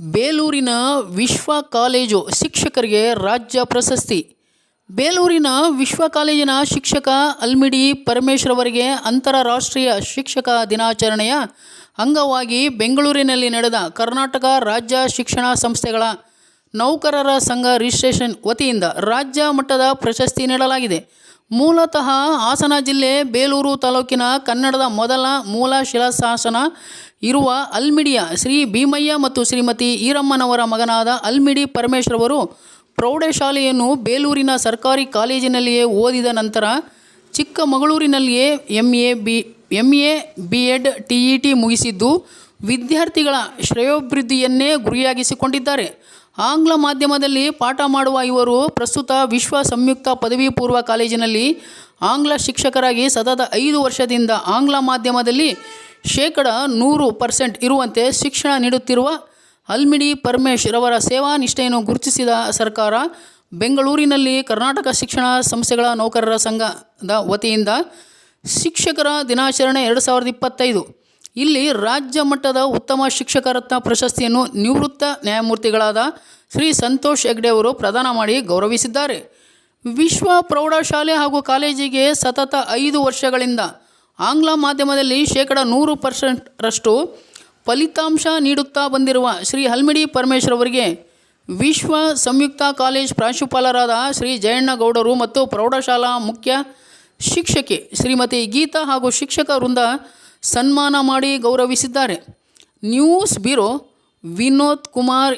ಬೇಲೂರಿನ ವಿಶ್ವ ಕಾಲೇಜು ಶಿಕ್ಷಕರಿಗೆ ರಾಜ್ಯ ಪ್ರಶಸ್ತಿ. ಬೇಲೂರಿನ ವಿಶ್ವ ಕಾಲೇಜಿನ ಶಿಕ್ಷಕ ಅಲ್ಮಿಡಿ ಪರಮೇಶ್ವರ್ ಅವರಿಗೆ ಅಂತಾರಾಷ್ಟ್ರೀಯ ಶಿಕ್ಷಕ ದಿನಾಚರಣೆಯ ಅಂಗವಾಗಿ ಬೆಂಗಳೂರಿನಲ್ಲಿ ನಡೆದ ಕರ್ನಾಟಕ ರಾಜ್ಯ ಶಿಕ್ಷಣ ಸಂಸ್ಥೆಗಳ ನೌಕರರ ಸಂಘ ರಿಜಿಸ್ಟ್ರೇಷನ್ ವತಿಯಿಂದ ರಾಜ್ಯ ಮಟ್ಟದ ಪ್ರಶಸ್ತಿ ನೀಡಲಾಗಿದೆ. ಮೂಲತಃ ಹಾಸನ ಜಿಲ್ಲೆ ಬೇಲೂರು ತಾಲೂಕಿನ ಕನ್ನಡದ ಮೊದಲ ಮೂಲ ಶಿಲಾಶಾಸನ ಇರುವ ಅಲ್ಮಿಡಿಯ ಶ್ರೀ ಭೀಮಯ್ಯ ಮತ್ತು ಶ್ರೀಮತಿ ಈರಮ್ಮನವರ ಮಗನಾದ ಅಲ್ಮಿಡಿ ಪರಮೇಶ್ವರವರು ಪ್ರೌಢಶಾಲೆಯನ್ನು ಬೇಲೂರಿನ ಸರ್ಕಾರಿ ಕಾಲೇಜಿನಲ್ಲಿಯೇ ಓದಿದ ನಂತರ ಚಿಕ್ಕಮಗಳೂರಿನಲ್ಲಿಯೇ M A B M A B Ed T E T ಮುಗಿಸಿದ್ದು ವಿದ್ಯಾರ್ಥಿಗಳ ಶ್ರೇಯೋಭಿವೃದ್ಧಿಯನ್ನೇ ಗುರಿಯಾಗಿಸಿಕೊಂಡಿದ್ದಾರೆ. ಆಂಗ್ಲ ಮಾಧ್ಯಮದಲ್ಲಿ ಪಾಠ ಮಾಡುವ ಇವರು ಪ್ರಸ್ತುತ ವಿಶ್ವ ಸಂಯುಕ್ತ ಪದವಿ ಪೂರ್ವ ಕಾಲೇಜಿನಲ್ಲಿ ಆಂಗ್ಲ ಶಿಕ್ಷಕರಾಗಿ ಸತತ ಐದು ವರ್ಷದಿಂದ ಆಂಗ್ಲ ಮಾಧ್ಯಮದಲ್ಲಿ ಶೇಕಡ ನೂರು ಪರ್ಸೆಂಟ್ ಇರುವಂತೆ ಶಿಕ್ಷಣ ನೀಡುತ್ತಿರುವ ಅಲ್ಮಿಡಿ ಪರಮೇಶ್ ರವರ ಸೇವಾ ನಿಷ್ಠೆಯನ್ನು ಗುರುತಿಸಿದ ಸರ್ಕಾರ, ಬೆಂಗಳೂರಿನಲ್ಲಿ ಕರ್ನಾಟಕ ಶಿಕ್ಷಣ ಸಂಸ್ಥೆಗಳ ನೌಕರರ ಸಂಘದ ವತಿಯಿಂದ ಶಿಕ್ಷಕರ ದಿನಾಚರಣೆ ಎರಡು ಸಾವಿರದ ಇಪ್ಪತ್ತೈದು ಇಲ್ಲಿ ರಾಜ್ಯ ಮಟ್ಟದ ಉತ್ತಮ ಶಿಕ್ಷಕ ರತ್ನ ಪ್ರಶಸ್ತಿಯನ್ನು ನಿವೃತ್ತ ನ್ಯಾಯಮೂರ್ತಿಗಳಾದ ಶ್ರೀ ಸಂತೋಷ್ ಹೆಗ್ಡೆ ಅವರು ಪ್ರದಾನ ಮಾಡಿ ಗೌರವಿಸಿದ್ದಾರೆ. ವಿಶ್ವ ಪ್ರೌಢಶಾಲೆ ಹಾಗೂ ಕಾಲೇಜಿಗೆ ಸತತ ಐದು ವರ್ಷಗಳಿಂದ ಆಂಗ್ಲ ಮಾಧ್ಯಮದಲ್ಲಿ ಶೇಕಡ ನೂರು ಪರ್ಸೆಂಟ್ರಷ್ಟು ಫಲಿತಾಂಶ ನೀಡುತ್ತಾ ಬಂದಿರುವ ಶ್ರೀ ಹಲ್ಮಿಡಿ ಪರಮೇಶ್ವರ್ ಅವರಿಗೆ ವಿಶ್ವ ಸಂಯುಕ್ತ ಕಾಲೇಜ್ ಪ್ರಾಂಶುಪಾಲರಾದ ಶ್ರೀ ಜಯಣ್ಣ ಗೌಡರು ಮತ್ತು ಪ್ರೌಢಶಾಲಾ ಮುಖ್ಯ ಶಿಕ್ಷಕಿ ಶ್ರೀಮತಿ ಗೀತಾ ಹಾಗೂ ಶಿಕ್ಷಕ ವೃಂದ ಸನ್ಮಾನ ಮಾಡಿ ಗೌರವಿಸಿದ್ದಾರೆ. News bureau Vinod Kumar